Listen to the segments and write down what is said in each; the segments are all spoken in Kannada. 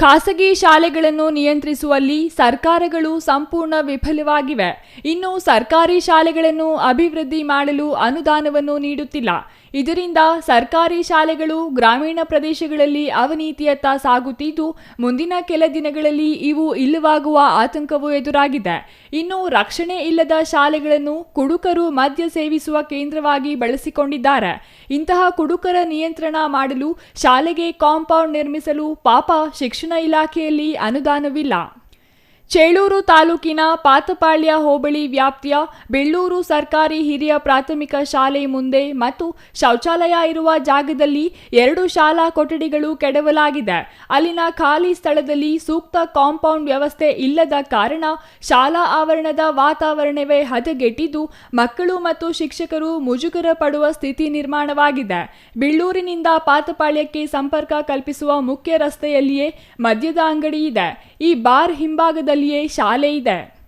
ಖಾಸಗಿ ಶಾಲೆಗಳನ್ನು ನಿಯಂತ್ರಿಸುವಲ್ಲಿ ಸರ್ಕಾರಗಳು ಸಂಪೂರ್ಣ ವಿಫಲವಾಗಿವೆ. ಇನ್ನು ಸರ್ಕಾರಿ ಶಾಲೆಗಳನ್ನು ಅಭಿವೃದ್ಧಿ ಮಾಡಲು ಅನುದಾನವನ್ನು ನೀಡುತ್ತಿಲ್ಲ. ಇದರಿಂದ ಸರ್ಕಾರಿ ಶಾಲೆಗಳು, ಗ್ರಾಮೀಣ ಪ್ರದೇಶಗಳಲ್ಲಿ ಅವನೀತಿಯತ್ತ ಸಾಗುತ್ತಿದ್ದು, ಮುಂದಿನ ಕೆಲ ದಿನಗಳಲ್ಲಿ ಇವು ಇಲ್ಲವಾಗುವ ಆತಂಕವೂ ಎದುರಾಗಿದೆ. ಇನ್ನು ರಕ್ಷಣೆ ಇಲ್ಲದ ಶಾಲೆಗಳನ್ನು ಕುಡುಕರು ಮದ್ಯ ಸೇವಿಸುವ ಕೇಂದ್ರವಾಗಿ ಬಳಸಿಕೊಂಡಿದ್ದಾರೆ. ಇಂತಹ ಕುಡುಕರ ನಿಯಂತ್ರಣ ಮಾಡಲು ಶಾಲೆಗೆ ಕಾಂಪೌಂಡ್ ನಿರ್ಮಿಸಲು ಪಾಪ ಶಿಕ್ಷಣ ಇಲಾಖೆಯಲ್ಲಿ ಅನುದಾನವಿಲ್ಲ. ಚೇಳೂರು ತಾಲೂಕಿನ ಪಾತಪಾಳ್ಯ ಹೋಬಳಿ ವ್ಯಾಪ್ತಿಯ ಬೆಳ್ಳೂರು ಸರ್ಕಾರಿ ಹಿರಿಯ ಪ್ರಾಥಮಿಕ ಶಾಲೆ ಮುಂದೆ ಮತ್ತು ಶೌಚಾಲಯ ಇರುವ ಜಾಗದಲ್ಲಿ ಎರಡು ಶಾಲಾ ಕೊಠಡಿಗಳು ಕೆಡವಲಾಗಿದೆ. ಅಲ್ಲಿನ ಖಾಲಿ ಸ್ಥಳದಲ್ಲಿ ಸೂಕ್ತ ಕಾಂಪೌಂಡ್ ವ್ಯವಸ್ಥೆ ಇಲ್ಲದ ಕಾರಣ ಶಾಲಾ ಆವರಣದ ವಾತಾವರಣವೇ ಹದಗೆಟ್ಟಿದ್ದು, ಮಕ್ಕಳು ಮತ್ತು ಶಿಕ್ಷಕರು ಮುಜುಗರ ಪಡುವ ಸ್ಥಿತಿ ನಿರ್ಮಾಣವಾಗಿದೆ. ಬೆಳ್ಳೂರಿನಿಂದ ಪಾತಪಾಳ್ಯಕ್ಕೆ ಸಂಪರ್ಕ ಕಲ್ಪಿಸುವ ಮುಖ್ಯ ರಸ್ತೆಯಲ್ಲಿಯೇ ಮದ್ಯದ ಅಂಗಡಿ ಇದೆ. ಈ ಬಾರ್ ಹಿಂಭಾಗದಲ್ಲಿಯೇ ಶಾಲೆ ಇದೆ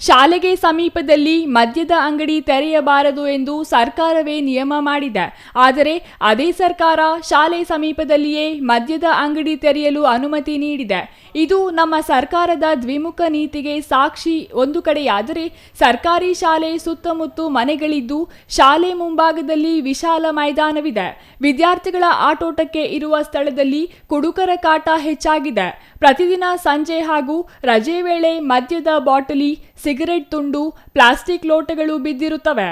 ಶಾಲೆಗೆ ಸಮೀಪದಲ್ಲಿ ಮದ್ಯದ ಅಂಗಡಿ ತೆರೆಯಬಾರದು ಎಂದು ಸರ್ಕಾರವೇ ನಿಯಮ ಮಾಡಿದೆ. ಆದರೆ ಅದೇ ಸರ್ಕಾರ ಶಾಲೆ ಸಮೀಪದಲ್ಲಿಯೇ ಮದ್ಯದ ಅಂಗಡಿ ತೆರೆಯಲು ಅನುಮತಿ ನೀಡಿದೆ. ಇದು ನಮ್ಮ ಸರ್ಕಾರದ ದ್ವಿಮುಖ ನೀತಿಗೆ ಸಾಕ್ಷಿ ಒಂದು ಕಡೆಯಾದರೆ ಸರ್ಕಾರಿ ಶಾಲೆ ಸುತ್ತಮುತ್ತ ಮನೆಗಳಿದ್ದು ಶಾಲೆ ಮುಂಭಾಗದಲ್ಲಿ ವಿಶಾಲ ಮೈದಾನವಿದೆ. ವಿದ್ಯಾರ್ಥಿಗಳ ಆಟೋಟಕ್ಕೆ ಇರುವ ಸ್ಥಳದಲ್ಲಿ ಕುಡುಕರ ಕಾಟ ಹೆಚ್ಚಾಗಿದೆ. ಪ್ರತಿದಿನ ಸಂಜೆ ಹಾಗೂ ರಜೆ ವೇಳೆ ಮದ್ಯದ ಬಾಟಲಿ ಸಿಗರೆಟ್ ತುಂಡು ಪ್ಲಾಸ್ಟಿಕ್ ಲೋಟಗಳು ಬಿದ್ದಿರುತ್ತವೆ.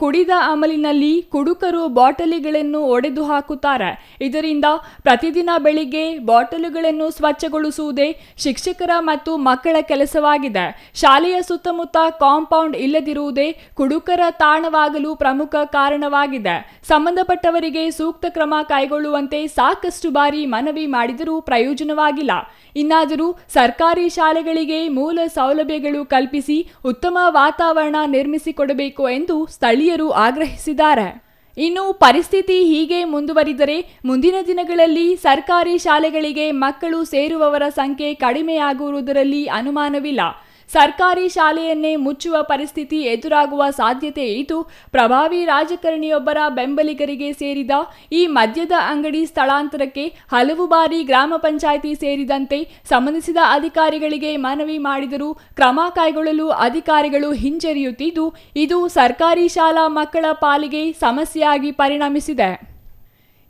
ಕುಡಿದ ಅಮಲಿನಲ್ಲಿ ಕುಡುಕರು ಬಾಟಲಿಗಳನ್ನು ಒಡೆದು ಹಾಕುತ್ತಾರೆ. ಇದರಿಂದ ಪ್ರತಿದಿನ ಬೆಳಿಗ್ಗೆ ಬಾಟಲುಗಳನ್ನು ಸ್ವಚ್ಛಗೊಳಿಸುವುದೇ ಶಿಕ್ಷಕರ ಮತ್ತು ಮಕ್ಕಳ ಕೆಲಸವಾಗಿದೆ. ಶಾಲೆಯ ಸುತ್ತಮುತ್ತ ಕಾಂಪೌಂಡ್ ಇಲ್ಲದಿರುವುದೇ ಕುಡುಕರ ತಾಣವಾಗಲು ಪ್ರಮುಖ ಕಾರಣವಾಗಿದೆ. ಸಂಬಂಧಪಟ್ಟವರಿಗೆ ಸೂಕ್ತ ಕ್ರಮ ಕೈಗೊಳ್ಳುವಂತೆ ಸಾಕಷ್ಟು ಬಾರಿ ಮನವಿ ಮಾಡಿದರೂ ಪ್ರಯೋಜನವಾಗಿಲ್ಲ. ಇನ್ನಾದರೂ ಸರ್ಕಾರಿ ಶಾಲೆಗಳಿಗೆ ಮೂಲ ಸೌಲಭ್ಯಗಳು ಕಲ್ಪಿಸಿ ಉತ್ತಮ ವಾತಾವರಣ ನಿರ್ಮಿಸಿಕೊಡಬೇಕು ಎಂದು ಸ್ಥಳೀಯರು ಆಗ್ರಹಿಸಿದ್ದಾರೆ. ಇನ್ನು ಪರಿಸ್ಥಿತಿ ಹೀಗೆ ಮುಂದುವರಿದರೆ ಮುಂದಿನ ದಿನಗಳಲ್ಲಿ ಸರ್ಕಾರಿ ಶಾಲೆಗಳಿಗೆ ಮಕ್ಕಳು ಸೇರುವವರ ಸಂಖ್ಯೆ ಕಡಿಮೆಯಾಗುವುದರಲ್ಲಿ ಅನುಮಾನವಿಲ್ಲ. ಸರ್ಕಾರಿ ಶಾಲೆಯನ್ನೇ ಮುಚ್ಚುವ ಪರಿಸ್ಥಿತಿ ಎದುರಾಗುವ ಸಾಧ್ಯತೆ ಇದ್ದು, ಪ್ರಭಾವಿ ರಾಜಕಾರಣಿಯೊಬ್ಬರ ಬೆಂಬಲಿಗರಿಗೆ ಸೇರಿದ ಈ ಮದ್ಯದ ಅಂಗಡಿ ಸ್ಥಳಾಂತರಕ್ಕೆ ಹಲವು ಬಾರಿ ಗ್ರಾಮ ಪಂಚಾಯಿತಿ ಸೇರಿದಂತೆ ಸಂಬಂಧಿಸಿದ ಅಧಿಕಾರಿಗಳಿಗೆ ಮನವಿ ಮಾಡಿದರೂ, ಕ್ರಮ ಕೈಗೊಳ್ಳಲು ಅಧಿಕಾರಿಗಳು ಹಿಂಜರಿಯುತ್ತಿದ್ದು, ಇದು ಸರ್ಕಾರಿ ಶಾಲಾ ಮಕ್ಕಳ ಪಾಲಿಗೆ ಸಮಸ್ಯೆಯಾಗಿ ಪರಿಣಮಿಸಿದೆ.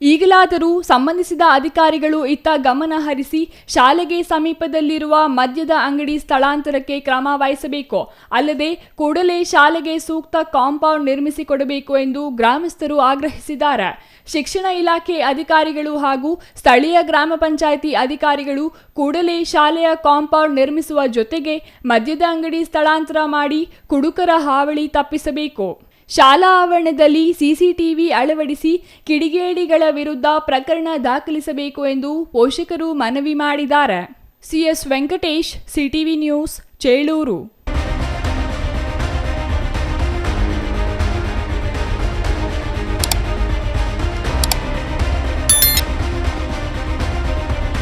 ಈಗಲಾದರೂ ಸಂಬಂಧಿಸಿದ ಅಧಿಕಾರಿಗಳು ಇತ್ತ ಗಮನ ಹರಿಸಿ ಶಾಲೆಗೆ ಸಮೀಪದಲ್ಲಿರುವ ಮದ್ಯದ ಅಂಗಡಿ ಸ್ಥಳಾಂತರಕ್ಕೆ ಕ್ರಮ ವಹಿಸಬೇಕು. ಅಲ್ಲದೆ ಕೂಡಲೇ ಶಾಲೆಗೆ ಸೂಕ್ತ ಕಾಂಪೌಂಡ್ ನಿರ್ಮಿಸಿಕೊಡಬೇಕು ಎಂದು ಗ್ರಾಮಸ್ಥರು ಆಗ್ರಹಿಸಿದ್ದಾರೆ. ಶಿಕ್ಷಣ ಇಲಾಖೆ ಅಧಿಕಾರಿಗಳು ಹಾಗೂ ಸ್ಥಳೀಯ ಗ್ರಾಮ ಪಂಚಾಯಿತಿ ಅಧಿಕಾರಿಗಳು ಕೂಡಲೇ ಶಾಲೆಯ ಕಾಂಪೌಂಡ್ ನಿರ್ಮಿಸುವ ಜೊತೆಗೆ ಮದ್ಯದ ಅಂಗಡಿ ಸ್ಥಳಾಂತರ ಮಾಡಿ ಕುಡುಕರ ಹಾವಳಿ ತಪ್ಪಿಸಬೇಕು. ಶಾಲಾ ಆವರಣದಲ್ಲಿ ಸಿಸಿಟಿವಿ ಅಳವಡಿಸಿ ಕಿಡಿಗೇಡಿಗಳ ವಿರುದ್ಧ ಪ್ರಕರಣ ದಾಖಲಿಸಬೇಕು ಎಂದು ಪೋಷಕರು ಮನವಿ ಮಾಡಿದ್ದಾರೆ. CS Venkatesh, CTV news, Chelur.